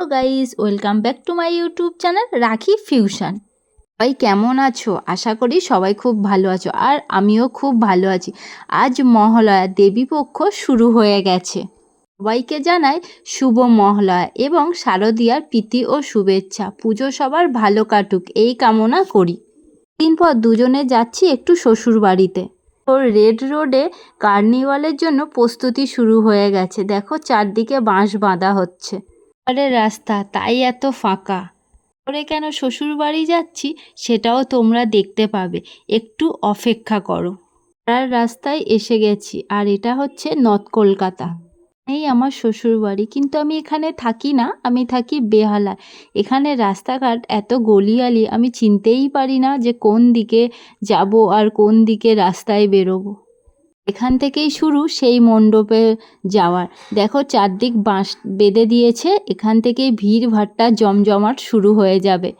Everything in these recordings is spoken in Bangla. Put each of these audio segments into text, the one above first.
Guys, welcome back to my YouTube channel Rakhi fusion. সবাই কেমন আছো? আশা করি সবাই খুব ভালো আছো আর আমিও খুব ভালো আছি। আজ মহালয়া দেবীপক্ষ শুরু হয়ে গেছে। সবাইকে জানাই শুভ মহালয়া এবং শারদীয়ার প্রীতি ও শুভেচ্ছা। পুজো সবার ভালো কাটুক, এই কামনা করি। দিন পর দুজনে যাচ্ছি একটু শ্বশুর বাড়িতে। ওর রেড রোডে কার্নিভালের জন্য প্রস্তুতি শুরু হয়ে গেছে। দেখো চারদিকে বাঁশ বাঁধা হচ্ছে। আরে রাস্তা, তাই এত ফাঁকা। করে কেন শ্বশুর বাড়ি যাচ্ছি সেটাও তোমরা দেখতে পাবে। একটু অপেক্ষা করো। পাড়ার রাস্তায় এসে গেছি, আর এটা হচ্ছে নর্থ কলকাতা। এই আমার শ্বশুর বাড়ি কিন্তু আমি এখানে থাকি না, আমি থাকি বেহালা এখানে রাস্তাঘাট এত গলিয়ালি, আমি চিনতেই পারি না যে কোন দিকে যাব আর কোন দিকে রাস্তায় বেরোবো। এখান থেকেই শুরু সেই মণ্ডপে যাওয়ার। দেখো চারদিক বাঁশ বেঁধে দিয়েছে, এখান থেকেই ভিড় ভাট্টা জমজমাট শুরু হয়ে যাবে।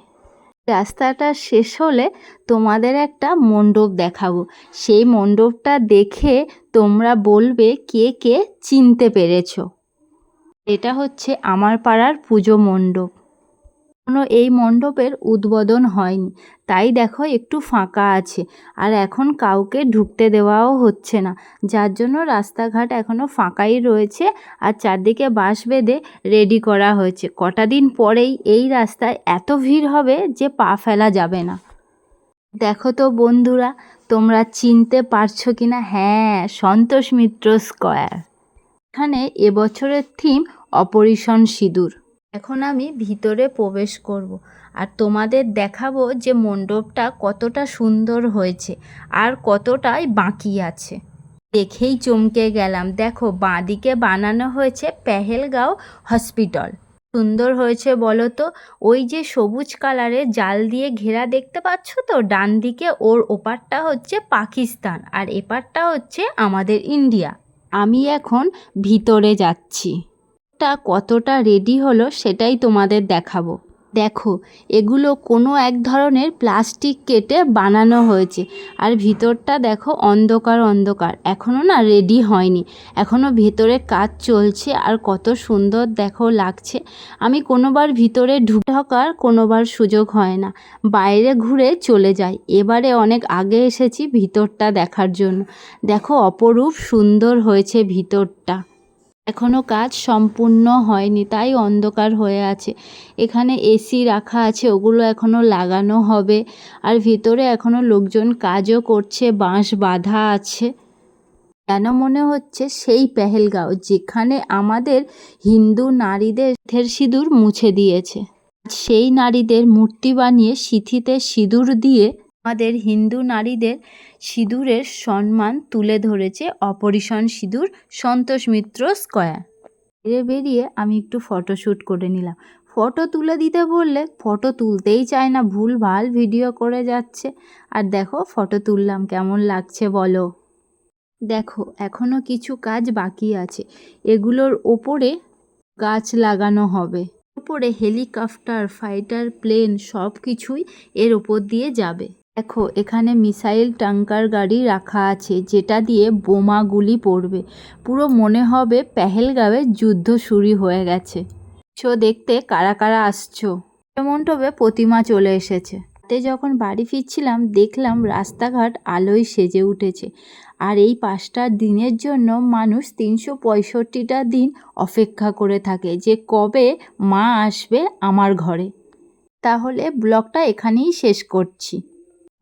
রাস্তাটা শেষ হলে তোমাদের একটা মণ্ডপ দেখাবো। সেই মণ্ডপটা দেখে তোমরা বলবে কে কে চিনতে পেরেছ। এটা হচ্ছে আমার পাড়ার পুজো মণ্ডপ। কোনো এই মণ্ডপের উদ্বোধন হয়নি। তাই দেখো একটু ফাঁকা আছে। আর এখন কাউকে ঢুকতে দেওয়াও হচ্ছে না। যার জন্য রাস্তাঘাট এখনও ফাঁকাই রয়েছে আর চারদিকে বাঁশ বেঁধে রেডি করা হয়েছে। কটা দিন পরেই এই রাস্তায় এত ভিড় হবে যে পা ফেলা যাবে না। দেখো তো বন্ধুরা, তোমরা চিনতে পারছ কি না হ্যাঁ সন্তোষ মিত্র স্কোয়ার। এখানে এবছরের থিম অপরিসন সিঁদুর। এখন আমি ভিতরে প্রবেশ করব আর তোমাদের দেখাবো যে মণ্ডপটা কতটা সুন্দর হয়েছে আর কতটাই বাকি আছে। দেখেই চমকে গেলাম। দেখো, বাঁদিকে বানানো হয়েছে পেহেলগাঁও হসপিটাল। সুন্দর হয়েছে বলো তো ওই যে সবুজ কালারের জাল দিয়ে ঘেরা দেখতে পাচ্ছ তো? ডান দিকে ওর ওপারটা হচ্ছে পাকিস্তান আর এপারটা হচ্ছে আমাদের ইন্ডিয়া। আমি এখন ভিতরে যাচ্ছি। টা কতটা রেডি হলো সেটাই তোমাদের দেখাবো। দেখো, এগুলো কোনো এক ধরনের প্লাস্টিক কেটে বানানো হয়েছে। আর ভিতরটা দেখো অন্ধকার অন্ধকার। এখনও না রেডি হয়নি। এখনও ভেতরে কাজ চলছে আর কত সুন্দর দেখো লাগছে। আমি কোনোবার ভিতরে ঢুক, ঢোকার কোনোবার সুযোগ হয় না। বাইরে ঘুরে চলে যাই। এবারে অনেক আগে এসেছি ভিতরটা দেখার জন্য। দেখো অপরূপ সুন্দর হয়েছে ভিতরটা। এখনও কাজ সম্পূর্ণ হয়নি, তাই অন্ধকার হয়ে আছে। এখানে এসি রাখা আছে, ওগুলো এখনও লাগানো হবে। আর ভিতরে এখনও লোকজন কাজও করছে, বাঁশ বাঁধা আছে। যেন মনে হচ্ছে সেই পেহেলগাঁও, যেখানে আমাদের হিন্দু নারীদের থের সিঁদুর মুছে দিয়েছে। সেই নারীদের মূর্তি বানিয়ে সিথিতে সিঁদুর দিয়ে আমাদের হিন্দু নারীদের সিঁদুরের সম্মান তুলে ধরেছে অপরিসন সিঁদুর সন্তোষ মিত্র স্কয়ার। বেরিয়ে বেরিয়ে আমি একটু ফটোশ্যুট করে নিলাম। ফটো তুলে দিতে বললে ফটো তুলতেই চায় না, ভুল ভালো ভিডিও করে যাচ্ছে। আর দেখো ফটো তুললাম, কেমন লাগছে বলো? দেখো এখনও কিছু কাজ বাকি আছে। এগুলোর ওপরে গাছ লাগানো হবে। ওপরে হেলিকপ্টার, ফাইটার, প্লেন সব কিছুই এর ওপর দিয়ে যাবে। দেখো, এখানে মিসাইল ট্যাঙ্কার গাড়ি রাখা আছে, যেটা দিয়ে বোমাগুলি পড়বে। পুরো মনে হবে পেহেলগাঁওয়ে যুদ্ধ শুরু হয়ে গেছে। শো দেখতে কারা কারা আসছো। মণ্ডপে প্রতিমা চলে এসেছে। রাতে যখন বাড়ি ফিরছিলাম, দেখলাম রাস্তাঘাট আলোয় সেজে উঠেছে। আর এই পাঁচটা দিনের জন্য মানুষ তিনশো পঁয়ষট্টিটা দিন অপেক্ষা করে থাকে যে কবে মা আসবে আমার ঘরে। তাহলে ব্লগটা এখানেই শেষ করছি।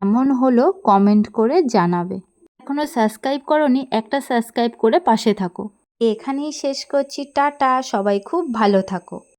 কেমন হলো কমেন্ট করে জানাবে। এখনও সাবস্ক্রাইব করনি, একটা সাবস্ক্রাইব করে পাশে থাকো। এখানেই শেষ করছি, টাটা, সবাই খুব ভালো থাকো।